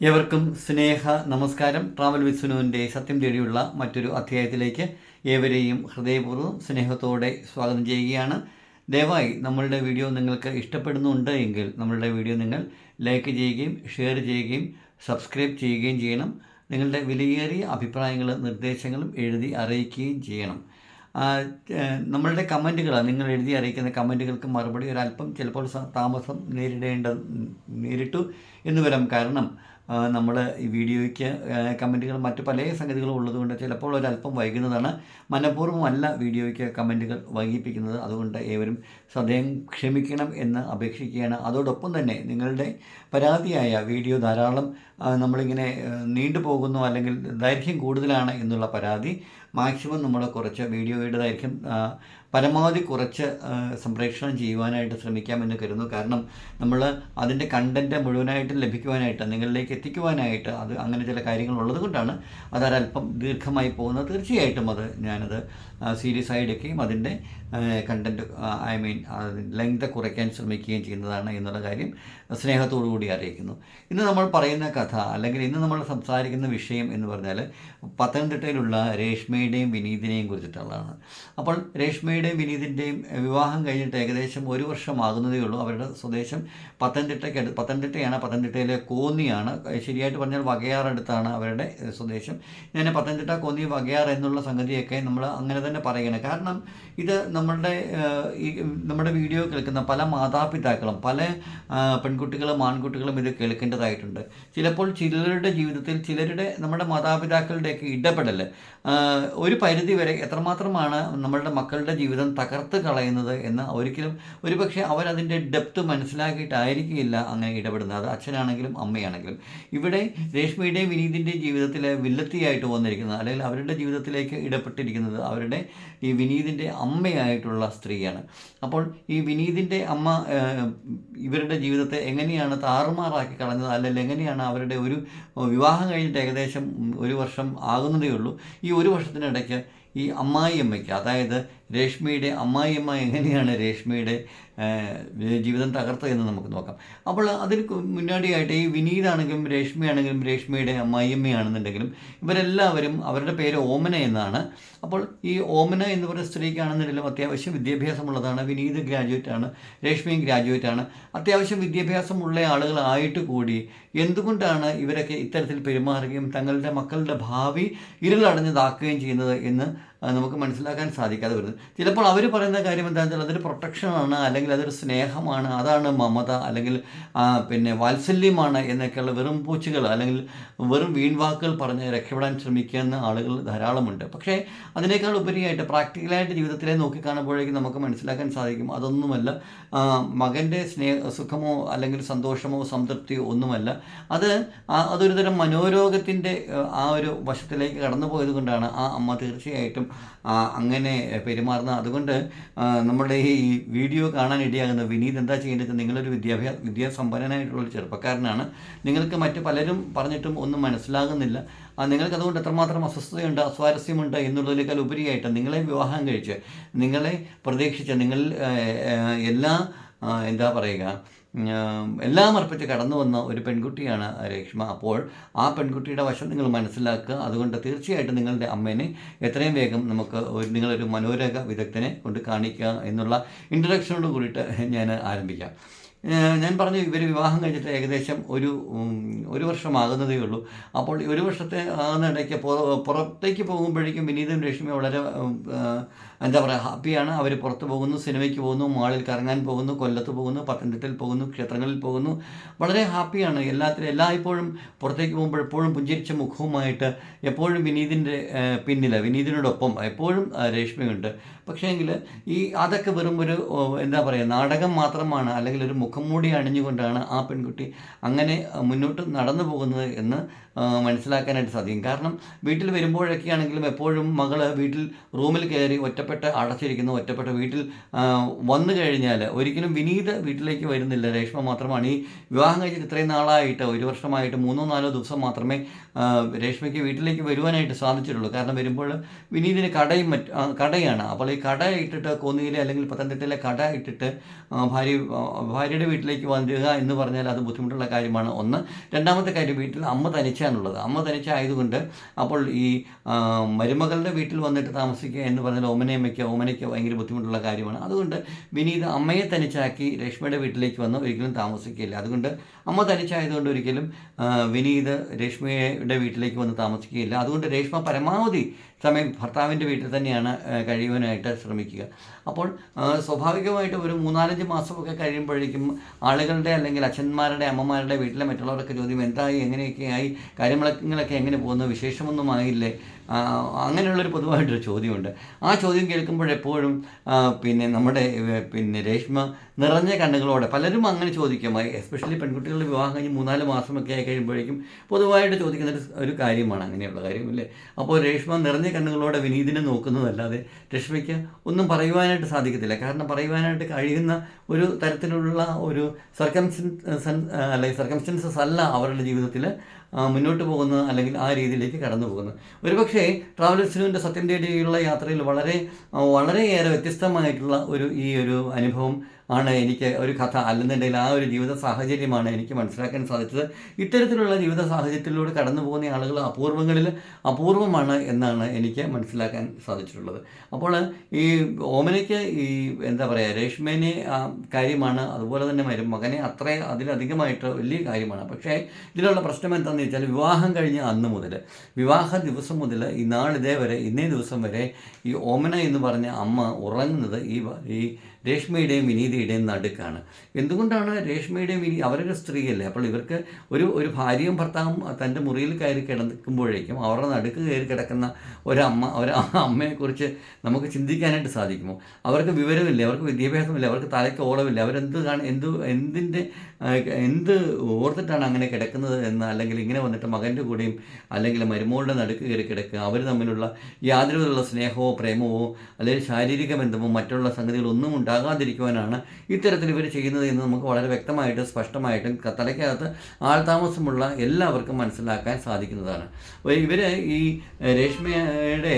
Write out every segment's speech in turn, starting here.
ഏവർക്കും സ്നേഹ നമസ്കാരം. ട്രാവൽ വിസ്നുവിന്റെ സത്യം തേടിയുള്ള മറ്റൊരു അധ്യായത്തിലേക്ക് ഏവരെയും ഹൃദയപൂർവം സ്നേഹത്തോടെ സ്വാഗതം ചെയ്യുകയാണ്. ദയവായി നമ്മളുടെ വീഡിയോ നിങ്ങൾക്ക് ഇഷ്ടപ്പെടുന്നുണ്ട് എങ്കിൽ നമ്മളുടെ വീഡിയോ നിങ്ങൾ ലൈക്ക് ചെയ്യുകയും ഷെയർ ചെയ്യുകയും സബ്സ്ക്രൈബ് ചെയ്യുകയും ചെയ്യണം. നിങ്ങളുടെ വിലയേറിയ അഭിപ്രായങ്ങളും നിർദ്ദേശങ്ങളും എഴുതി അറിയിക്കുകയും ചെയ്യണം. നമ്മളുടെ കമന്റുകൾ നിങ്ങൾ എഴുതി അറിയിക്കുന്ന കമന്റുകൾക്ക് മറുപടി ഒരല്പം ചിലപ്പോൾ താമസം നേരിടേണ്ട നേരിട്ടു എന്ന് വരാം കാരണം നമ്മൾ ഈ വീഡിയോയ്ക്ക് കമന്റുകൾ മറ്റ് പല സംഗതികളും ഉള്ളതുകൊണ്ട് ചിലപ്പോൾ ഒരല്പം വൈകുന്നതാണ്. മനഃപൂർവമല്ല വീഡിയോയ്ക്ക് കമന്റുകൾ വൈകിപ്പിക്കുന്നത്. അതുകൊണ്ട് ഏവരും സദയം ക്ഷമിക്കണം എന്ന് അപേക്ഷിക്കുകയാണ്. അതോടൊപ്പം തന്നെ നിങ്ങളുടെ പരാതിയായ വീഡിയോ ധാരാളം നമ്മളിങ്ങനെ നീണ്ടു പോകുന്നു അല്ലെങ്കിൽ ദൈർഘ്യം കൂടുതലാണ് എന്നുള്ള പരാതി മാക്സിമം നമ്മൾ കുറച്ച് വീഡിയോയുടെ ദൈർഘ്യം പരമാവധി കുറച്ച് സംപ്രേഷണം ചെയ്യുവാനായിട്ട് ശ്രമിക്കാമെന്ന് കരുതുന്നു. കാരണം നമ്മൾ അതിന്റെ കണ്ടന്റ് മുഴുവനായിട്ട് ലഭിക്കുവാനായിട്ട് നിങ്ങളിലേക്ക് എത്തിക്കുവാനായിട്ട് അത് അങ്ങനെ ചില കാര്യങ്ങൾ ഉള്ളത് കൊണ്ടാണ് അതൊരല്പം ദീർഘമായി പോകുന്നത്. തീർച്ചയായിട്ടും അത് ഞാനത് സീരിയസ് ആയി എടുക്കുകയും അതിന്റെ കണ്ടന്റ് ഐ മീൻ ലെങ്ത് കുറയ്ക്കാൻ ശ്രമിക്കുകയും ചെയ്യുന്നതാണ് എന്നുള്ള കാര്യം സ്നേഹത്തോടു കൂടി അറിയിക്കുന്നു. ഇന്ന് നമ്മൾ പറയുന്ന കഥ അല്ലെങ്കിൽ ഇന്ന് നമ്മൾ സംസാരിക്കുന്ന വിഷയം എന്ന് പറഞ്ഞാൽ പത്തനംതിട്ടയിലുള്ള രേഷ്മയുടെയും വിനീതിനെയും കുറിച്ചിട്ടുള്ളതാണ്. അപ്പോൾ രേഷ്മയുടെയും വിനീതിന്റെയും വിവാഹം കഴിഞ്ഞിട്ട് ഏകദേശം ഒരു വർഷമാകുന്നതേ ഉള്ളൂ. അവരുടെ സ്വദേശം പത്തനംതിട്ടയ്ക്ക് അടുത്ത് പത്തനംതിട്ടയാണ് പത്തനംതിട്ടയിലെ കോന്നിയാണ്. ശരിയായിട്ട് പറഞ്ഞാൽ വകയാറടുത്താണ് അവരുടെ സ്വദേശം. ഞാൻ പത്തനംതിട്ട കോന്നി വകയാർ എന്നുള്ള സംഗതിയൊക്കെ നമ്മൾ അങ്ങനെ തന്നെ പറയണം. കാരണം ഇത് നമ്മളുടെ ഈ നമ്മുടെ വീഡിയോ കേൾക്കുന്ന പല മാതാപിതാക്കളും പല പെൺകുട്ടികളും ആൺകുട്ടികളും ഇത് കേൾക്കേണ്ടതായിട്ടുണ്ട്. ചിലപ്പോൾ ചിലരുടെ ജീവിതത്തിൽ ചിലരുടെ നമ്മുടെ മാതാപിതാക്കളുടെയൊക്കെ ഇടപെടൽ ഒരു പരിധി വരെ എത്രമാത്രമാണ് നമ്മളുടെ മക്കളുടെ ജീവിതം തകർത്ത് കളയുന്നത് എന്ന് ഒരിക്കലും ഒരുപക്ഷെ അവരതിന്റെ ഡെപ്ത് മനസ്സിലാക്കിയിട്ടായിരിക്കില്ല അങ്ങനെ ഇടപെടുന്നത്. അത് അച്ഛനാണെങ്കിലും അമ്മയാണെങ്കിലും. ഇവിടെ രേഷ്മയുടെയും വിനീതിന്റെയും ജീവിതത്തിലെ വില്ലത്തിയായിട്ട് വന്നിരിക്കുന്നത് അല്ലെങ്കിൽ അവരുടെ ജീവിതത്തിലേക്ക് ഇടപെട്ടിരിക്കുന്നത് അവരുടെ ഈ വിനീതിന്റെ അമ്മയായിട്ടുള്ള സ്ത്രീയാണ്. അപ്പോൾ ഈ വിനീതിന്റെ അമ്മ ഇവരുടെ ജീവിതത്തെ എങ്ങനെയാണ് താറുമാറാക്കി കളഞ്ഞത്? അല്ലെങ്കിൽ എങ്ങനെയാണ് അവരുടെ ഒരു വിവാഹം കഴിഞ്ഞിട്ട് ഏകദേശം ഒരു വർഷം ആകുന്നതേ ഉള്ളൂ ഈ ഒരു വർഷത്തിനിടയ്ക്ക് ഈ അമ്മായിയമ്മയ്ക്ക് അതായത് രേഷ്മയുടെ അമ്മായിയമ്മ എങ്ങനെയാണ് രേഷ്മിയുടെ ജീവിതം തകർത്തത് എന്ന് നമുക്ക് നോക്കാം. അപ്പോൾ അതിന് മുന്നോടിയായിട്ട് ഈ വിനീതാണെങ്കിലും രേഷ്മയാണെങ്കിലും രേഷ്മയുടെ അമ്മായിയമ്മയാണെന്നുണ്ടെങ്കിലും ഇവരെല്ലാവരും അവരുടെ പേര് ഓമന എന്നാണ്. അപ്പോൾ ഈ ഓമന എന്ന് പറയുന്ന സ്ത്രീക്കാണെന്നുണ്ടെങ്കിലും അത്യാവശ്യം വിദ്യാഭ്യാസമുള്ളതാണ്. വിനീത് ഗ്രാജുവേറ്റ് ആണ് രേഷ്മയും ഗ്രാജുവേറ്റ് ആണ് അത്യാവശ്യം വിദ്യാഭ്യാസമുള്ള ആളുകളായിട്ട് കൂടി എന്തുകൊണ്ടാണ് ഇവരൊക്കെ ഇത്തരത്തിൽ പെരുമാറുകയും തങ്ങളുടെ മക്കളുടെ ഭാവി ഇരുളടഞ്ഞതാക്കുകയും ചെയ്യുന്നത് എന്ന് നമുക്ക് മനസ്സിലാക്കാൻ സാധിക്കാതെ വരുന്നത്. ചിലപ്പോൾ അവർ പറയുന്ന കാര്യം എന്താണെന്ന് വെച്ചാൽ അതൊരു പ്രൊട്ടക്ഷനാണ് അല്ലെങ്കിൽ അതൊരു സ്നേഹമാണ് അതാണ് മമത അല്ലെങ്കിൽ പിന്നെ വാത്സല്യമാണ് എന്നൊക്കെയുള്ള വെറും പൂച്ചകൾ അല്ലെങ്കിൽ വെറും വീൺവാക്കുകൾ പറഞ്ഞ് രക്ഷപ്പെടാൻ ശ്രമിക്കുന്ന ആളുകൾ ധാരാളമുണ്ട്. പക്ഷേ അതിനേക്കാൾ ഉപരിയായിട്ട് പ്രാക്ടിക്കലായിട്ട് ജീവിതത്തിലെ നോക്കിക്കാണുമ്പോഴേക്കും നമുക്ക് മനസ്സിലാക്കാൻ സാധിക്കും. അതൊന്നുമല്ല മകന്റെ സ്നേഹ സുഖമോ അല്ലെങ്കിൽ സന്തോഷമോ സംതൃപ്തിയോ ഒന്നുമല്ല. അത് അതൊരു തരം മനോരോഗത്തിന്റെ ആ ഒരു വശത്തിലേക്ക് കടന്നു പോയത് കൊണ്ടാണ് ആ അമ്മ തീർച്ചയായിട്ടും അങ്ങനെ പെരുമാറുന്നത് അതുകൊണ്ട് നമ്മുടെ ഈ വീഡിയോ കാണാൻ ഇടയാകുന്ന വിനീത് എന്താ ചെയ്യേണ്ടത്? നിങ്ങളൊരു വിദ്യാഭ്യാസ വിദ്യാസമ്പന്നനായിട്ടുള്ള ഒരു ചെറുപ്പക്കാരനാണ്. നിങ്ങൾക്ക് മറ്റ് പലരും പറഞ്ഞിട്ടും ഒന്നും മനസ്സിലാകുന്നില്ല. നിങ്ങൾക്ക് അതുകൊണ്ട് എത്രമാത്രം അസ്വസ്ഥതയുണ്ട് അസ്വാരസ്യമുണ്ട് എന്നുള്ളതിനേക്കാൾ ഉപരിയായിട്ട് നിങ്ങളെ വിവാഹം കഴിച്ച് നിങ്ങളെ പ്രതീക്ഷിച്ച് നിങ്ങൾ എല്ലാ എന്താ പറയുക എല്ലാം അർപ്പിച്ച് കടന്നു വന്ന ഒരു പെൺകുട്ടിയാണ് രേഷ്മ. അപ്പോൾ ആ പെൺകുട്ടിയുടെ വശം നിങ്ങൾ മനസ്സിലാക്കുക. അതുകൊണ്ട് തീർച്ചയായിട്ടും നിങ്ങളുടെ അമ്മേനെ എത്രയും വേഗം നമുക്ക് ഒരു നിങ്ങളൊരു മനോരക വിദഗ്ധനെ കൊണ്ട് കാണിക്കുക എന്നുള്ള ഇൻട്രഡക്ഷനോട് കൂടിയിട്ട് ഞാൻ ആരംഭിക്കാം. ഞാൻ പറഞ്ഞു ഇവർ വിവാഹം കഴിഞ്ഞിട്ട് ഏകദേശം ഒരു ഒരു വർഷമാകുന്നതേ ഉള്ളൂ. അപ്പോൾ ഒരു വർഷത്തെ ആകുന്ന ഇടയ്ക്ക് പുറത്തേക്ക് പോകുമ്പോഴേക്കും വിനീതും രേഷ്മയും വളരെ എന്താ പറയുക ഹാപ്പിയാണ് അവർ പുറത്ത് പോകുന്നു സിനിമയ്ക്ക് പോകുന്നു മാളിൽ കറങ്ങാൻ പോകുന്നു കൊല്ലത്ത് പോകുന്നു പത്തനംതിട്ടയിൽ പോകുന്നു ക്ഷേത്രങ്ങളിൽ പോകുന്നു. വളരെ ഹാപ്പിയാണ്. എല്ലാത്തിലും എല്ലായ്പ്പോഴും പുറത്തേക്ക് പോകുമ്പോൾ എപ്പോഴും പുഞ്ചിരിച്ച മുഖവുമായിട്ട് എപ്പോഴും വിനീതിന്റെ പിന്നിൽ വിനീതിനോടൊപ്പം എപ്പോഴും രേഷ്മയുണ്ട്. പക്ഷേങ്കിൽ ഈ അതൊക്കെ വെറും ഒരു എന്താ പറയുക നാടകം മാത്രമാണ്. അല്ലെങ്കിൽ ഒരു മുഖം മൂടി അണിഞ്ഞുകൊണ്ടാണ് ആ പെൺകുട്ടി അങ്ങനെ മുന്നോട്ട് നടന്നു പോകുന്നത് എന്ന് മനസ്സിലാക്കാനായിട്ട് സാധിക്കും. കാരണം വീട്ടിൽ വരുമ്പോഴൊക്കെ ആണെങ്കിലും എപ്പോഴും മകൾ വീട്ടിൽ റൂമിൽ കയറി ഒറ്റപ്പെട്ട് അടച്ചിരിക്കുന്നു ഒറ്റപ്പെട്ട വീട്ടിൽ വന്നു കഴിഞ്ഞാൽ ഒരിക്കലും വിനീത വീട്ടിലേക്ക് വരുന്നില്ല. രേഷ്മ മാത്രമാണ്. ഈ വിവാഹം കഴിച്ചിട്ട് ഇത്രയും നാളായിട്ട് ഒരു വർഷമായിട്ട് മൂന്നോ നാലോ ദിവസം മാത്രമേ രേഷ്മയ്ക്ക് വീട്ടിലേക്ക് വരുവാനായിട്ട് സാധിച്ചിട്ടുള്ളൂ. കാരണം വരുമ്പോൾ വിനീതിന് കടയും മറ്റ് കടയാണ്. അപ്പോൾ ഈ കട ഇട്ടിട്ട് കോന്നിയിലെ അല്ലെങ്കിൽ പത്തനംതിട്ടയിലെ കട ഇട്ടിട്ട് ഭാര്യ ഭാര്യയുടെ വീട്ടിലേക്ക് വരിക എന്ന് പറഞ്ഞാൽ അത് ബുദ്ധിമുട്ടുള്ള കാര്യമാണ്. ഒന്ന്. രണ്ടാമത്തെ കാര്യം വീട്ടിൽ അമ്മ തനിച്ചാണുള്ളത്. അമ്മ തനിച്ചായതുകൊണ്ട് അപ്പോൾ ഈ മരുമകളുടെ വീട്ടിൽ വന്നിട്ട് താമസിക്കുക എന്ന് പറഞ്ഞാൽ ഓമനയമ്മയ്ക്ക് ഓമനയ്ക്ക് ഭയങ്കര ബുദ്ധിമുട്ടുള്ള കാര്യമാണ്. അതുകൊണ്ട് വിനീത് അമ്മയെ തനിച്ചാക്കി രേഷ്മയുടെ വീട്ടിലേക്ക് വന്ന് ഒരിക്കലും താമസിക്കില്ല അതുകൊണ്ട് അമ്മ തനിച്ചായതുകൊണ്ട് ഒരിക്കലും വിനീത് രേഷ്മയുടെ വീട്ടിലേക്ക് വന്ന് താമസിക്കുകയില്ല. അതുകൊണ്ട് രേഷ്മ പരമാവധി സമയം ഭർത്താവിന്റെ വീട്ടിൽ തന്നെയാണ് കഴിയുവാനായിട്ട് ശ്രമിക്കുക. അപ്പോൾ സ്വാഭാവികമായിട്ട് ഒരു മൂന്നാലഞ്ച് മാസമൊക്കെ കഴിയുമ്പോഴേക്കും ആളുകളുടെ അല്ലെങ്കിൽ അച്ഛന്മാരുടെ അമ്മമാരുടെ വീട്ടിലെ മറ്റുള്ളവരൊക്കെ ചോദ്യം എന്തായി എങ്ങനെയൊക്കെയായി കാര്യങ്ങളൊക്കെ എങ്ങനെ പോകുന്നു വിശേഷമൊന്നും ആയില്ലേ? അങ്ങനെയുള്ളൊരു പൊതുവായിട്ടൊരു ചോദ്യമുണ്ട്. ആ ചോദ്യം കേൾക്കുമ്പോഴെപ്പോഴും പിന്നെ നമ്മുടെ പിന്നെ രേഷ്മ നിറഞ്ഞ കണ്ണുകളോടെ പലരും അങ്ങനെ ചോദിക്കും. എസ്പെഷ്യലി പെൺകുട്ടികളുടെ വിവാഹം കഴിഞ്ഞ് മൂന്നാൽ മാസമൊക്കെ ആയി കഴിയുമ്പോഴേക്കും പൊതുവായിട്ട് ചോദിക്കുന്ന ഒരു- കാര്യമാണ് അങ്ങനെയുള്ള കാര്യമില്ലേ അപ്പോൾ രേഷ്മ നിറഞ്ഞ കണ്ണുകളോടെ വിനീതിനെ നോക്കുന്നതല്ലാതെ രേഷ്മയ്ക്ക് ഒന്നും പറയുവാനായിട്ട് സാധിക്കത്തില്ല. കാരണം പറയുവാനായിട്ട് കഴിയുന്ന ഒരു തരത്തിലുള്ള ഒരു സർക്കംസ്റ്റൻസ് അല്ലെങ്കിൽ സർക്കംസ്റ്റൻസസ് അല്ല അവരുടെ ജീവിതത്തിൽ മുന്നോട്ട് പോകുന്നത് അല്ലെങ്കിൽ ആ രീതിയിലേക്ക് കടന്നു പോകുന്നത്. ഒരുപക്ഷേ ട്രാവലേഴ്സിനുവിന്റെ സത്യം തേടിയുള്ള യാത്രയിൽ വളരെ വളരെയേറെ വ്യത്യസ്തമായിട്ടുള്ള ഒരു ഈ ഒരു അനുഭവം ആണ് എനിക്ക് ഒരു കഥ അല്ലെന്നുണ്ടെങ്കിൽ ആ ഒരു ജീവിത സാഹചര്യമാണ് എനിക്ക് മനസ്സിലാക്കാൻ സാധിച്ചത്. ഇത്തരത്തിലുള്ള ജീവിത സാഹചര്യത്തിലൂടെ കടന്നു പോകുന്ന ആളുകൾ അപൂർവങ്ങളിൽ അപൂർവമാണ് എന്നാണ് എനിക്ക് മനസ്സിലാക്കാൻ സാധിച്ചിട്ടുള്ളത്. അപ്പോൾ ഈ ഓമനയ്ക്ക് ഈ എന്താ പറയുക രേഷ്മേനെ കാര്യമാണ് അതുപോലെ തന്നെ മരും മകനെ അത്ര അതിലധികമായിട്ട് വലിയ കാര്യമാണ്. പക്ഷേ ഇതിലുള്ള പ്രശ്നം എന്താണെന്ന് വെച്ചാൽ വിവാഹം കഴിഞ്ഞ അന്ന് മുതൽ വിവാഹ ദിവസം മുതൽ ഈ നാളിതേ വരെ ഇന്നേ ദിവസം വരെ ഈ ഓമന എന്ന് പറഞ്ഞ അമ്മ ഉറങ്ങുന്നത് ഈ ഈ രേഷ്മയുടെയും വിനീതയുടെയും നടുക്കാണ്. എന്തുകൊണ്ടാണ് രേഷ്മയുടെയും വിനീ അവരൊരു സ്ത്രീയല്ലേ? അപ്പോൾ ഇവർക്ക് ഒരു ഒരു ഭാര്യയും ഭർത്താവും തന്റെ മുറിയിൽ കയറി കിടക്കുമ്പോഴേക്കും അവരുടെ നടുക്ക് കയറി കിടക്കുന്ന ഒരമ്മ ഒരു അമ്മയെക്കുറിച്ച് നമുക്ക് ചിന്തിക്കാനായിട്ട് സാധിക്കുമോ? അവർക്ക് വിവരമില്ല? അവർക്ക് വിദ്യാഭ്യാസമില്ല? അവർക്ക് തലയ്ക്ക് ഓളമില്ല? അവരെന്ത് കാണും എന്ത് എന്തിന്റെ എന്ത് ഓർത്തിട്ടാണ് അങ്ങനെ കിടക്കുന്നത് എന്ന് അല്ലെങ്കിൽ ഇങ്ങനെ വന്നിട്ട് മകന്റെ കൂടെയും അല്ലെങ്കിൽ മരുമോളുടെ നടുക്ക് കയറി കിടക്കുക. അവർ തമ്മിലുള്ള യാതൊരു വിധമുള്ള സ്നേഹമോ പ്രേമമോ അല്ലെങ്കിൽ ശാരീരിക ബന്ധമോ മറ്റുള്ള സംഗതികളൊന്നും ഉണ്ടാകാതിരിക്കുവാനാണ് ഇത്തരത്തിൽ ഇവർ ചെയ്യുന്നത് എന്ന് നമുക്ക് വളരെ വ്യക്തമായിട്ടും സ്പഷ്ടമായിട്ടും തലയ്ക്കകത്ത് ആൾതാമസമുള്ള എല്ലാവർക്കും മനസ്സിലാക്കാൻ സാധിക്കുന്നതാണ്. ഇവർ ഈ രേഷ്മയുടെ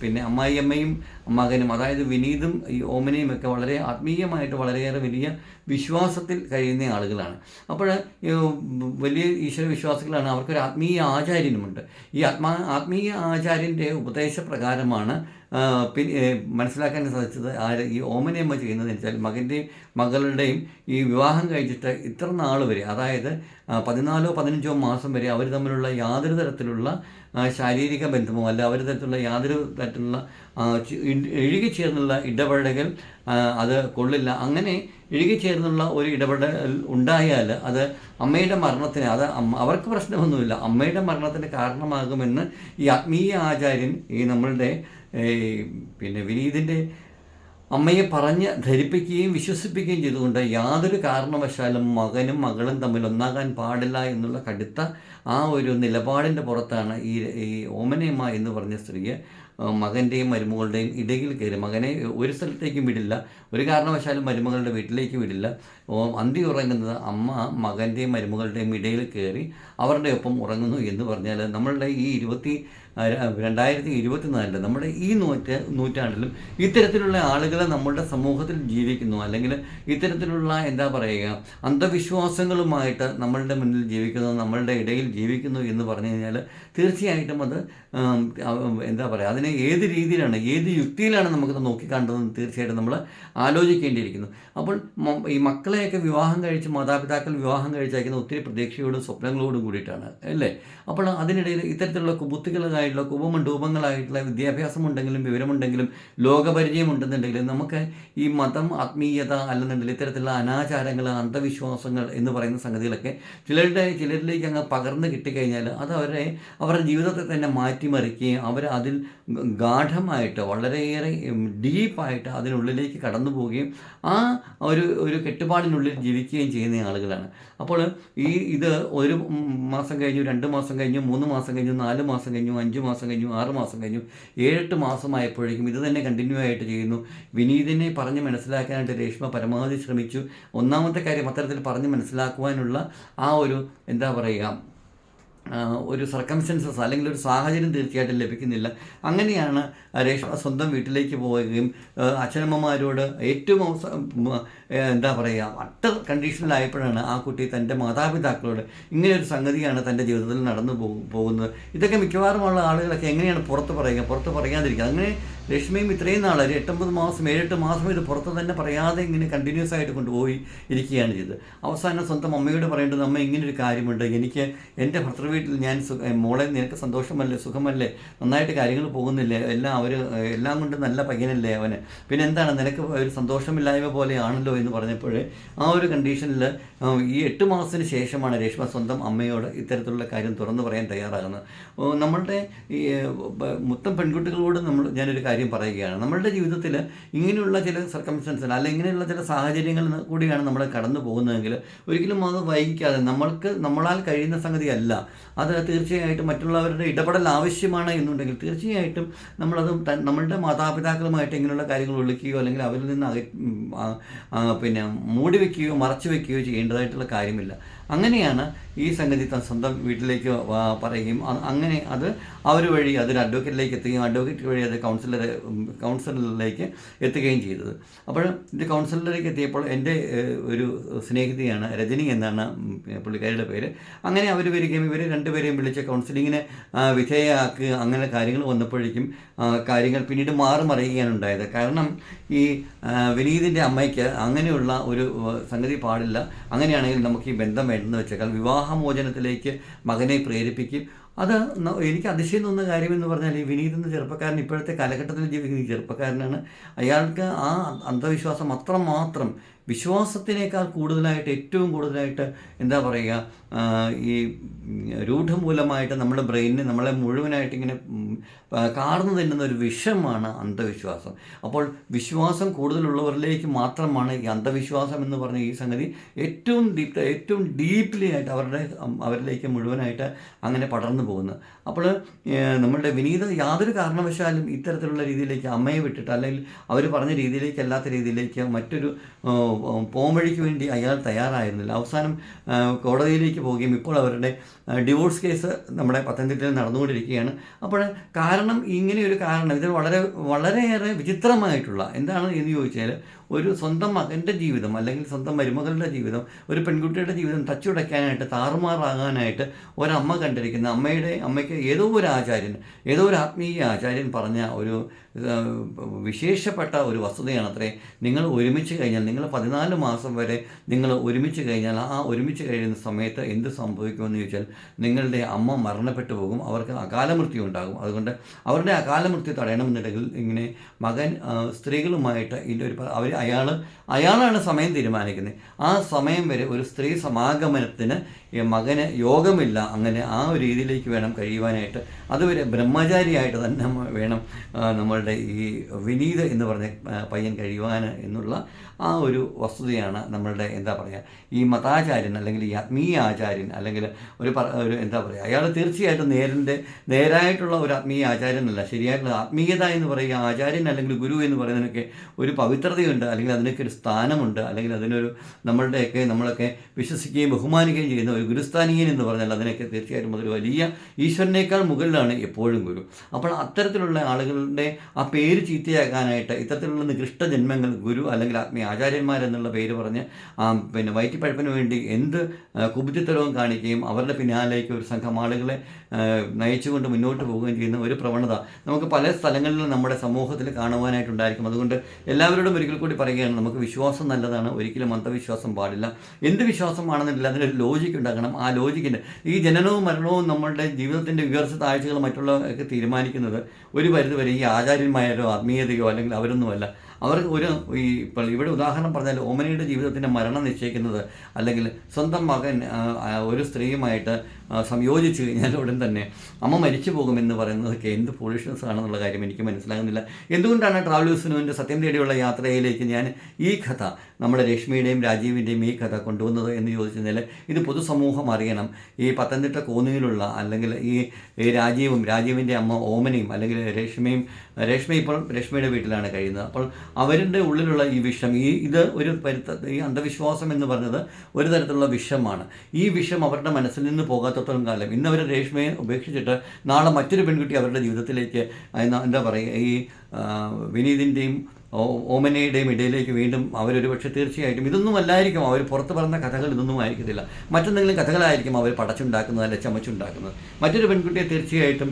പിന്നെ അമ്മായിയമ്മയും മകനും അതായത് വിനീതും ഈ ഓമനയും ഒക്കെ വളരെ ആത്മീയമായിട്ട് വളരെയേറെ വലിയ വിശ്വാസത്തിൽ കഴിയുന്ന ആളുകളാണ്. അപ്പോൾ വലിയ ഈശ്വര വിശ്വാസികളാണ് അവർക്കൊരു ആത്മീയ ആചാര്യനുമുണ്ട്. ഈ ആത്മാ ആത്മീയ ആചാര്യന്റെ ഉപദേശപ്രകാരമാണ് പിന്നെ മനസ്സിലാക്കാൻ സാധിച്ചത് ആര്? ഈ ഓമനയമ്മ ചെയ്യുന്നത് വെച്ചാൽ മകന്റെയും മകളുടെയും ഈ വിവാഹം കഴിച്ചിട്ട് ഇത്ര നാൾ വരെ അതായത് പതിനാലോ പതിനഞ്ചോ മാസം വരെ അവർ തമ്മിലുള്ള യാതൊരു തരത്തിലുള്ള ശാരീരിക ബന്ധമോ അല്ല അവർ തരത്തിലുള്ള യാതൊരു തരത്തിലുള്ള ഇഴുകിച്ചേർന്നുള്ള ഇടപെടലുകൾ അത് കൊള്ളില്ല. അങ്ങനെ ഇഴുകിച്ചേർന്നുള്ള ഒരു ഇടപെടൽ ഉണ്ടായാൽ അത് അമ്മയുടെ മരണത്തിന് അത് അവർക്ക് പ്രശ്നമൊന്നുമില്ല. അമ്മയുടെ മരണത്തിന് കാരണമാകുമെന്ന് ഈ ആത്മീയ ആചാര്യൻ ഈ നമ്മളുടെ പിന്നെ വിനീതിന്റെ അമ്മയെ പറഞ്ഞ് ധരിപ്പിക്കുകയും വിശ്വസിപ്പിക്കുകയും ചെയ്തുകൊണ്ട് യാതൊരു കാരണവശാലും മകനും മകളും തമ്മിൽ ഒന്നാകാൻ പാടില്ല എന്നുള്ള കടുത്ത ആ ഒരു നിലപാടിന്റെ പുറത്താണ് ഈ ഈ ഓമനയമ്മ എന്ന് പറഞ്ഞ സ്ത്രീയെ മകന്റെയും മരുമകളുടെയും ഇടയിൽ കയറി. മകനെ ഒരു സ്ഥലത്തേക്കും വിടില്ല ഒരു കാരണവശാലും മരുമകളുടെ വീട്ടിലേക്ക് വിടില്ല. അന്തി ഉറങ്ങുന്നത് അമ്മ മകന്റെയും മരുമകളുടെയും ഇടയിൽ കയറി അവരുടെ ഒപ്പം ഉറങ്ങുന്നു എന്ന് പറഞ്ഞാൽ നമ്മളുടെ ഈ ഇരുപത്തി രണ്ടായിരത്തി ഇരുപത്തിനാലിൽ നമ്മുടെ ഈ നൂറ്റ നൂറ്റാണ്ടിലും ഇത്തരത്തിലുള്ള ആളുകളെ നമ്മുടെ സമൂഹത്തിൽ ജീവിക്കുന്നു. അല്ലെങ്കിൽ ഇത്തരത്തിലുള്ള എന്താ പറയുക അന്ധവിശ്വാസങ്ങളുമായിട്ട് നമ്മളുടെ മുന്നിൽ ജീവിക്കുന്നു നമ്മളുടെ ഇടയിൽ ജീവിക്കുന്നു എന്ന് പറഞ്ഞു കഴിഞ്ഞാൽ തീർച്ചയായിട്ടും അത് എന്താ പറയുക അതിനെ ഏത് രീതിയിലാണ് ഏത് യുക്തിയിലാണ് നമുക്കത് നോക്കിക്കാണ്ടതെന്ന് തീർച്ചയായിട്ടും നമ്മൾ ആലോചിക്കേണ്ടിയിരിക്കുന്നു. അപ്പോൾ ഈ മക്കളെയൊക്കെ വിവാഹം കഴിച്ച് മാതാപിതാക്കൾ വിവാഹം കഴിച്ചയക്കുന്ന ഒത്തിരി പ്രതീക്ഷയോടും സ്വപ്നങ്ങളോടും കൂടിയിട്ടാണ് അല്ലേ? അപ്പോൾ അതിനിടയിൽ ഇത്തരത്തിലുള്ള കുബുത്തുകളായിട്ടുള്ള കുപമണ്ഡൂപങ്ങളായിട്ടുള്ള വിദ്യാഭ്യാസമുണ്ടെങ്കിലും വിവരമുണ്ടെങ്കിലും ലോകപരിചയം ഉണ്ടെന്നുണ്ടെങ്കിലും നമുക്ക് ഈ മതം ആത്മീയത അല്ലെന്നുണ്ടെങ്കിൽ ഇത്തരത്തിലുള്ള അനാചാരങ്ങൾ അന്ധവിശ്വാസങ്ങൾ എന്ന് പറയുന്ന സംഗതികളൊക്കെ ചിലരുടെ ചിലരിലേക്ക് അങ്ങ് പകർന്ന് കിട്ടിക്കഴിഞ്ഞാൽ അത് അവരെ അവരുടെ ജീവിതത്തെ തന്നെ മാറ്റിമറിക്കുകയും അവർ അതിൽ ഗാഠമായിട്ട് വളരെയേറെ ഡീപ്പായിട്ട് അതിനുള്ളിലേക്ക് കടന്നു പോവുകയും ആ ഒരു ഒരു കെട്ടുപാടിനുള്ളിൽ ജീവിക്കുകയും ചെയ്യുന്ന ആളുകളാണ്. അപ്പോൾ ഈ ഇത് ഒരു മാസം കഴിഞ്ഞു രണ്ട് മാസം കഴിഞ്ഞു മൂന്ന് മാസം കഴിഞ്ഞു നാല് മാസം കഴിഞ്ഞു അഞ്ച് മാസം കഴിഞ്ഞു ആറ് മാസം കഴിഞ്ഞു ഏഴെട്ട് മാസമായപ്പോഴേക്കും ഇത് തന്നെ കണ്ടിന്യൂ ആയിട്ട് ചെയ്യുന്നു. വിനീതിനെ പറഞ്ഞ് മനസ്സിലാക്കാനായിട്ട് രേഷ്മ പരമാവധി ശ്രമിച്ചു. ഒന്നാമത്തെ കാര്യം അത്തരത്തിൽ പറഞ്ഞ് മനസ്സിലാക്കുവാനുള്ള ആ ഒരു എന്താ പറയുക ഒരു സർക്കംസ്റ്റൻസസ് അല്ലെങ്കിൽ ഒരു സാഹചര്യം തീർച്ചയായിട്ടും ലഭിക്കുന്നില്ല. അങ്ങനെയാണ് രേഷ്മ സ്വന്തം വീട്ടിലേക്ക് പോവുകയും അച്ഛനമ്മമാരോട് ഏറ്റവും എന്താ പറയുക അട്ടർ കണ്ടീഷനിലായപ്പോഴാണ് ആ കുട്ടി തന്റെ മാതാപിതാക്കളോട് ഇങ്ങനെ ഒരു സംഗതിയാണ് തന്റെ ജീവിതത്തിൽ നടന്നു പോകു- പോകുന്നത്. ഇതൊക്കെ മിക്കവാറുമുള്ള ആളുകളൊക്കെ എങ്ങനെയാണ് പുറത്ത് പറയുക? പുറത്ത് പറയാതിരിക്കുക. അങ്ങനെ രശ്മിയും ഇത്രയും നാൾ ഒരു എട്ടൊമ്പത് മാസം ഏഴെട്ട് മാസം ഇത് പുറത്ത് തന്നെ പറയാതെ ഇങ്ങനെ കണ്ടിന്യൂസ് ആയിട്ട് കൊണ്ടുപോയി ഇരിക്കുകയാണ് ചെയ്തത്. അവസാനം സ്വന്തം അമ്മയോട് പറയേണ്ടത് അമ്മ ഇങ്ങനൊരു കാര്യമുണ്ട്. എനിക്ക് എന്റെ ഭർത്തൃവീട്ടിൽ ഞാൻ സുഖ മോളെ നിനക്ക് സന്തോഷമല്ലേ സുഖമല്ലേ? നന്നായിട്ട് കാര്യങ്ങൾ പോകുന്നില്ലേ? എല്ലാം അവർ എല്ലാം കൊണ്ട് നല്ല പയ്യനല്ലേ അവന്? പിന്നെ എന്താണ്? നിനക്ക് ഒരു സന്തോഷമില്ലായ്മ പോലെയാണല്ലോ എന്ന് പറഞ്ഞപ്പോൾ ആ ഒരു കണ്ടീഷനിൽ ഈ എട്ട് മാസത്തിന് ശേഷമാണ് രേഷ്മ സ്വന്തം അമ്മയോട് ഇത്തരത്തിലുള്ള കാര്യം തുറന്നു പറയാൻ തയ്യാറാകുന്നത്. നമ്മളുടെ ഈ മൊത്തം പെൺകുട്ടികളോട് നമ്മൾ ഞാനൊരു കാര്യം പറയുകയാണ്. നമ്മളുടെ ജീവിതത്തിൽ ഇങ്ങനെയുള്ള ചില സർക്കംസ്റ്റൻസിൽ അല്ലെങ്കിൽ ഇങ്ങനെയുള്ള ചില സാഹചര്യങ്ങളിൽ കൂടിയാണ് നമ്മൾ കടന്നു പോകുന്നതെങ്കിൽ ഒരിക്കലും അത് വൈകിക്കാതെ നമ്മൾക്ക് നമ്മളാൽ കഴിയുന്ന സംഗതിയല്ല അത് തീർച്ചയായിട്ടും മറ്റുള്ളവരുടെ ഇടപെടൽ ആവശ്യമാണ് എന്നുണ്ടെങ്കിൽ തീർച്ചയായിട്ടും നമ്മളത് നമ്മളുടെ മാതാപിതാക്കളുമായിട്ട് ഇങ്ങനെയുള്ള കാര്യങ്ങൾ ഒളിക്കുകയോ അല്ലെങ്കിൽ അവരിൽ നിന്ന് പിന്നെ മൂടി വയ്ക്കുകയോ മറച്ചു വയ്ക്കുകയോ ചെയ്യേണ്ടതായിട്ടുള്ള കാര്യമില്ല. അങ്ങനെയാണ് ഈ സംഗതി തൻ സ്വന്തം വീട്ടിലേക്ക് പറയുകയും അങ്ങനെ അത് അവർ വഴി അതൊരു അഡ്വക്കേറ്റിലേക്ക് എത്തുകയും അഡ്വക്കേറ്റ് വഴി അത് കൗൺസിലർ കൗൺസിലറിലേക്ക് എത്തുകയും ചെയ്തത്. അപ്പോൾ ഇത് കൗൺസിലറിലേക്ക് എത്തിയപ്പോൾ എന്റെ ഒരു സ്നേഹിതയാണ് രജനി എന്നാണ് പുള്ളിക്കാരിയുടെ പേര്. അങ്ങനെ അവർ വരികയും ഇവർ രണ്ടുപേരെയും വിളിച്ച് കൗൺസിലിങ്ങിന് വിധേയമാക്കുക അങ്ങനെ കാര്യങ്ങൾ വന്നപ്പോഴേക്കും കാര്യങ്ങൾ പിന്നീട് മാറി മറിയുകയാണ് ഉണ്ടായത്. കാരണം ഈ വിനീതിന്റെ അമ്മയ്ക്ക് അങ്ങനെയുള്ള ഒരു സംഗതി പാടില്ല. അങ്ങനെയാണെങ്കിൽ നമുക്ക് ഈ ബന്ധം വേണ്ടെന്ന് വെച്ചേക്കാൾ വിവാഹമോചനത്തിലേക്ക് മകനെ പ്രേരിപ്പിക്കും. അത് എനിക്ക് അതിശയം തോന്നുന്ന കാര്യമെന്ന് പറഞ്ഞാൽ ഈ വിനീത് എന്ന ചെറുപ്പക്കാരൻ ഇപ്പോഴത്തെ കാലഘട്ടത്തിൽ ജീവിക്കുന്ന ചെറുപ്പക്കാരനാണ്. അയാൾക്ക് ആ അന്ധവിശ്വാസം അത്രമാത്രം വിശ്വാസത്തിനേക്കാൾ കൂടുതലായിട്ട് ഏറ്റവും കൂടുതലായിട്ട് എന്താ പറയുക ഈ രൂഢമൂലമായിട്ട് നമ്മുടെ ബ്രെയിനിനെ നമ്മളെ മുഴുവനായിട്ട് ഇങ്ങനെ കാർന്നു തിന്നുന്ന ഒരു വിഷമാണ് അന്ധവിശ്വാസം. അപ്പോൾ വിശ്വാസം കൂടുതലുള്ളവരിലേക്ക് മാത്രമാണ് ഈ അന്ധവിശ്വാസം എന്ന് പറഞ്ഞ ഈ സംഗതി ഏറ്റവും ഡീപ് ഏറ്റവും ഡീപ്ലി ആയിട്ട് അവരുടെ അവരിലേക്ക് മുഴുവനായിട്ട് അങ്ങനെ പടർന്നു പോകുന്നത്. അപ്പോൾ നമ്മളുടെ വിനീത യാതൊരു കാരണവശാലും ഇത്തരത്തിലുള്ള രീതിയിലേക്ക് അമ്മയെ വിട്ടിട്ട് അല്ലെങ്കിൽ അവർ പറഞ്ഞ രീതിയിലേക്ക് അല്ലാത്ത രീതിയിലേക്ക് മറ്റൊരു പോംവഴിക്ക് വേണ്ടി അയാൾ തയ്യാറായിരുന്നില്ല. അവസാനം കോടതിയിലേക്ക് പോവുകയും ഇപ്പോൾ അവരുടെ ഡിവോഴ്സ് കേസ് നമ്മുടെ പത്തനംതിട്ടയിൽ നടന്നുകൊണ്ടിരിക്കുകയാണ്. അപ്പോൾ കാരണം ഇങ്ങനെയൊരു കാരണം ഇതിൽ വളരെ വളരെയേറെ വിചിത്രമായിട്ടുള്ള എന്താണ് എന്ന് ചോദിച്ചാൽ ഒരു സ്വന്തം മകന്റെ ജീവിതം അല്ലെങ്കിൽ സ്വന്തം മരുമകളുടെ ജീവിതം ഒരു പെൺകുട്ടിയുടെ ജീവിതം തച്ചുടയ്ക്കാനായിട്ട് താറുമാറാകാനായിട്ട് ഒരമ്മ കണ്ടിരിക്കുന്ന അമ്മയുടെ അമ്മയ്ക്ക് ഏതോ ഒരു ആചാര്യൻ ഏതോ ഒരു ആത്മീയ ആചാര്യൻ പറഞ്ഞ ഒരു വിശേഷപ്പെട്ട ഒരു വസ്തുതയാണ് അത്രേ. നിങ്ങൾ ഒരുമിച്ച് കഴിഞ്ഞാൽ നിങ്ങൾ പതിനാല് മാസം വരെ നിങ്ങൾ ഒരുമിച്ച് കഴിഞ്ഞാൽ ആ ഒരുമിച്ച് കഴിയുന്ന സമയത്ത് എന്ത് സംഭവിക്കുമെന്ന് ചോദിച്ചാൽ നിങ്ങളുടെ അമ്മ മരണപ്പെട്ടു പോകും അവർക്ക് അകാലമൃത്യു ഉണ്ടാകും. അതുകൊണ്ട് അവരുടെ അകാലമൃത്യു തടയണമെന്നുണ്ടെങ്കിൽ ഇങ്ങനെ മകൻ സ്ത്രീകളുമായിട്ട് ഇതിന്റെ ഒരു അവർ അയാൾ അയാളാണ് സമയം തീരുമാനിക്കുന്നത്. ആ സമയം വരെ ഒരു സ്ത്രീ സമാഗമനത്തിന് മകന് യോഗമില്ല. അങ്ങനെ ആ ഒരു രീതിയിലേക്ക് വേണം കഴിയുവാനായിട്ട്. അതുവരെ ബ്രഹ്മചാരിയായിട്ട് തന്നെ വേണം നമ്മളുടെ ഈ വിനീത് എന്ന് പറഞ്ഞ പയ്യൻ കഴിയുവാൻ എന്നുള്ള ആ ഒരു വസ്തുതയാണ് നമ്മളുടെ എന്താ പറയുക ഈ മതാചാര്യൻ അല്ലെങ്കിൽ ഈ ആത്മീയ ആചാര്യൻ അല്ലെങ്കിൽ ഒരു ഒരു എന്താ പറയുക അയാൾ തീർച്ചയായിട്ടും നേരിന്റെ നേരായിട്ടുള്ള ഒരു ആത്മീയ ആചാര്യനല്ല. ശരിയായിട്ടുള്ള ആത്മീയത എന്ന് പറയുക ആചാര്യൻ അല്ലെങ്കിൽ ഗുരു എന്ന് പറയുന്നതിനൊക്കെ ഒരു പവിത്രതയുണ്ട്. അല്ലെങ്കിൽ അതിനൊക്കെ ഒരു സ്ഥാനമുണ്ട്. അല്ലെങ്കിൽ അതിനൊരു നമ്മളുടെയൊക്കെ നമ്മളൊക്കെ വിശ്വസിക്കുകയും ബഹുമാനിക്കുകയും ചെയ്യുന്ന ഒരു ഗുരുസ്ഥാനീയൻ എന്ന് പറഞ്ഞാൽ അതിനൊക്കെ തീർച്ചയായിട്ടും അതൊരു വലിയ ഈശ്വരനേക്കാൾ മുകളിലാണ് എപ്പോഴും ഗുരു. അപ്പോൾ അത്തരത്തിലുള്ള ആളുകളുടെ ആ പേര് ചീത്തയാക്കാനായിട്ട് ഇത്തരത്തിലുള്ള നികൃഷ്ട ജന്മങ്ങൾ ഗുരു അല്ലെങ്കിൽ ആത്മീയ ആചാര്യന്മാരെന്നുള്ള പേര് പറഞ്ഞ് പിന്നെ വയറ്റിപ്പഴപ്പിന് വേണ്ടി എന്ത് കുബുദ്ധിത്തരവും കാണിക്കുകയും അവരുടെ പിന്നാലേക്ക് ഒരു സംഘം ആളുകളെ നയിച്ചുകൊണ്ട് മുന്നോട്ട് പോവുകയും ചെയ്യുന്ന ഒരു പ്രവണത നമുക്ക് പല സ്ഥലങ്ങളിലും നമ്മുടെ സമൂഹത്തിൽ കാണുവാനായിട്ടുണ്ടായിരിക്കും. അതുകൊണ്ട് എല്ലാവരോടും ഒരിക്കൽ കൂടി പറയുകയാണ് നമുക്ക് വിശ്വാസം നല്ലതാണ് ഒരിക്കലും അന്ധവിശ്വാസം പാടില്ല. എന്ത് വിശ്വാസമാണെന്നില്ല അതിനൊരു ലോജിക്ക് ഉണ്ടാക്കണം ആ ലോജിക്കിന്റെ ഈ ജനനവും മരണവും നമ്മളുടെ ജീവിതത്തിന്റെ ഉയർച്ച താഴ്ചകൾ മറ്റുള്ളവരൊക്കെ തീരുമാനിക്കുന്നത് ഒരു പരിധിവരെ ഈ ആചാര്യന്മാരോ ആത്മീയതയോ അല്ലെങ്കിൽ അവരൊന്നുമല്ല. അവർക്ക് ഒരു ഈ ഇപ്പോൾ ഇവിടെ ഉദാഹരണം പറഞ്ഞാൽ ഓമനയുടെ ജീവിതത്തിന്റെ മരണം നിശ്ചയിക്കുന്നത് അല്ലെങ്കിൽ സ്വന്തം മകൻ ഒരു സ്ത്രീയുമായിട്ട് സംയോജിച്ചു കഴിഞ്ഞാൽ ഉടൻ തന്നെ അമ്മ മരിച്ചു പോകുമെന്ന് പറയുന്നതൊക്കെ എന്ത് പൊളിഷൻസ് ആണെന്നുള്ള കാര്യം എനിക്ക് മനസ്സിലാകുന്നില്ല. എന്തുകൊണ്ടാണ് ട്രാവലേഴ്സിനുവിന്റെ സത്യം തേടിയുള്ള യാത്രയിലേക്ക് ഞാൻ ഈ കഥ നമ്മുടെ രശ്മിയുടെയും രാജീവിന്റെയും ഈ കഥ കൊണ്ടുവന്നത് എന്ന് ചോദിച്ചു കഴിഞ്ഞാൽ ഇത് പൊതുസമൂഹം അറിയണം. ഈ പത്തനംതിട്ട കോന്നിയിലുള്ള അല്ലെങ്കിൽ ഈ രാജീവും രാജീവിന്റെ അമ്മ ഓമനയും അല്ലെങ്കിൽ രശ്മിയും രശ്മി ഇപ്പോൾ രേഷ്മയുടെ വീട്ടിലാണ് കഴിയുന്നത്. അപ്പോൾ അവരുടെ ഉള്ളിലുള്ള ഈ വിഷം ഈ ഇത് ഒരു പരുത്ത ഈ അന്ധവിശ്വാസം എന്ന് പറഞ്ഞത് ഒരു തരത്തിലുള്ള വിഷമാണ്. ഈ വിഷം അവരുടെ മനസ്സിൽ നിന്ന് പോകാത്തത്തോളം കാലം. ഇന്ന് അവർ രേഷ്മയെ ഉപേക്ഷിച്ചിട്ട് നാളെ മറ്റൊരു പെൺകുട്ടി അവരുടെ ജീവിതത്തിലേക്ക് എന്താ- പറയുക ഈ വിനീതിന്റെയും ഓമനയുടെയും ഇടയിലേക്ക് വീണ്ടും അവരൊരു പക്ഷേ തീർച്ചയായിട്ടും ഇതൊന്നും അല്ലായിരിക്കും അവർ പുറത്ത് പറഞ്ഞ കഥകൾ ഇതൊന്നും ആയിരിക്കത്തില്ല. മറ്റെന്തെങ്കിലും കഥകളായിരിക്കും അവർ പടച്ചുണ്ടാക്കുന്നത് അല്ലെ ചമച്ചുണ്ടാക്കുന്നത്. മറ്റൊരു പെൺകുട്ടിയെ തീർച്ചയായിട്ടും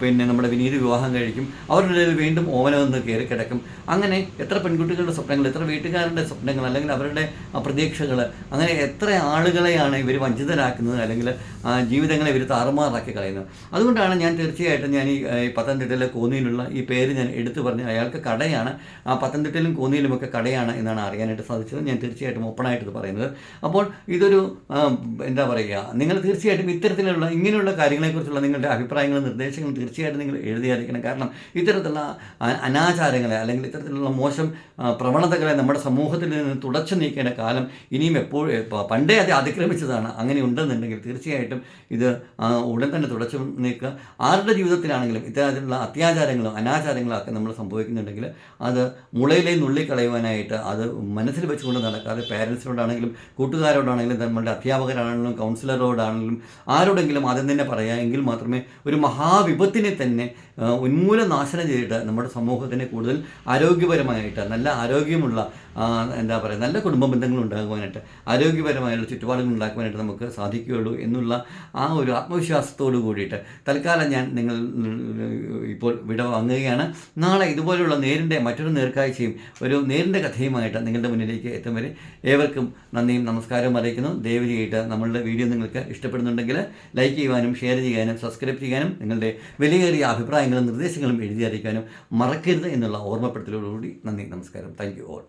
പിന്നെ നമ്മുടെ വിനീത് വിവാഹം കഴിക്കും. അവരുടെ ഇടയിൽ വീണ്ടും ഓമന എന്ന് കയറി കിടക്കും. അങ്ങനെ എത്ര പെൺകുട്ടികളുടെ സ്വപ്നങ്ങൾ എത്ര വീട്ടുകാരുടെ സ്വപ്നങ്ങൾ അല്ലെങ്കിൽ അവരുടെ പ്രതീക്ഷകൾ അങ്ങനെ എത്ര ആളുകളെയാണ് ഇവർ വഞ്ചിതരാക്കുന്നത് അല്ലെങ്കിൽ ജീവിതങ്ങളെ ഇവർ താറുമാറാക്കി കളയുന്നത്. അതുകൊണ്ടാണ് ഞാൻ തീർച്ചയായിട്ടും ഞാൻ ഈ പത്തനംതിട്ടയിലെ കോന്നിയിലുള്ള ഈ പേര് ഞാൻ എടുത്തു പറഞ്ഞ് അയാൾക്ക് കടയാണ്. ആ പത്തനംതിട്ടയിലും കോന്നിയിലുമൊക്കെ കടയാണ് എന്നാണ് അറിയാനായിട്ട് സാധിച്ചത്. ഞാൻ തീർച്ചയായിട്ടും ഓപ്പണായിട്ട് ഇത് പറയുന്നത്. അപ്പോൾ ഇതൊരു എന്താ പറയുക നിങ്ങൾ തീർച്ചയായിട്ടും ഇത്തരത്തിലുള്ള ഇങ്ങനെയുള്ള കാര്യങ്ങളെക്കുറിച്ചുള്ള നിങ്ങളുടെ അഭിപ്രായങ്ങളും നിർദ്ദേശങ്ങളും തീർച്ചയായിട്ടും നിങ്ങൾ എഴുതിയായിരിക്കണം കാരണം ഇത്തരത്തിലുള്ള അനാചാരങ്ങളെ അല്ലെങ്കിൽ ഇത്തരത്തിലുള്ള മോശം പ്രവണതകളെ നമ്മുടെ സമൂഹത്തിൽ നിന്ന് തുടച്ചു നീക്കേണ്ട കാലം ഇനിയും എപ്പോഴും പണ്ടേ അത് അതിക്രമിച്ചതാണ്. അങ്ങനെ ഉണ്ടെന്നുണ്ടെങ്കിൽ തീർച്ചയായിട്ടും ഇത് ഉടൻ തന്നെ തുടച്ചു നീക്കുക. ആരുടെ ജീവിതത്തിലാണെങ്കിലും ഇത്തരത്തിലുള്ള അത്യാചാരങ്ങളും അനാചാരങ്ങളും ഒക്കെ നമ്മൾ സംഭവിക്കുന്നുണ്ടെങ്കിൽ അത് മുളയിലെ നുള്ളിക്കളയുവാനായിട്ട് അത് മനസ്സിൽ വെച്ചുകൊണ്ട് നടക്കാതെ പാരൻസിനോടാണെങ്കിലും കൂട്ടുകാരോടാണെങ്കിലും നമ്മളുടെ അധ്യാപകരാണെങ്കിലും കൗൺസിലറോടാണെങ്കിലും ആരോടെങ്കിലും ആദ്യം തന്നെ പറയാമെങ്കിൽ മാത്രമേ ഒരു മഹാവിപത്തിനെ തന്നെ ഉന്മൂലനാശനം ചെയ്തിട്ട് നമ്മുടെ സമൂഹത്തിനെ കൂടുതൽ ആരോഗ്യപരമായിട്ട് നല്ല ആരോഗ്യമുള്ള എന്താ പറയുക നല്ല കുടുംബ ബന്ധങ്ങൾ ഉണ്ടാകുവാനായിട്ട് ആരോഗ്യപരമായുള്ള ചുറ്റുപാടുകൾ ഉണ്ടാക്കുവാനായിട്ട് നമുക്ക് സാധിക്കുകയുള്ളൂ എന്നുള്ള ആ ഒരു ആത്മവിശ്വാസത്തോടു കൂടിയിട്ട് തൽക്കാലം ഞാൻ നിങ്ങൾ ഇപ്പോൾ വിട വാങ്ങുകയാണ്. നാളെ ഇതുപോലുള്ള നേരിന്റെ മറ്റൊരു നേർക്കാഴ്ചയും ഒരു നേരിന്റെ കഥയുമായിട്ട് നിങ്ങളുടെ മുന്നിലേക്ക് എത്തും വരെ ഏവർക്കും നന്ദിയും നമസ്കാരവും അറിയിക്കുന്നു. ദയവ് നമ്മളുടെ വീഡിയോ നിങ്ങൾക്ക് ഇഷ്ടപ്പെടുന്നുണ്ടെങ്കിൽ ലൈക്ക് ചെയ്യുവാനും ഷെയർ ചെയ്യാനും സബ്സ്ക്രൈബ് ചെയ്യാനും നിങ്ങളുടെ വിലയേറിയ അഭിപ്രായങ്ങളും നിർദ്ദേശങ്ങളും എഴുതി അറിയിക്കാനും മറക്കരുത് എന്നുള്ള ഓർമ്മപ്പെടുത്തലോടുകൂടി നന്ദി നമസ്കാരം. Thank you all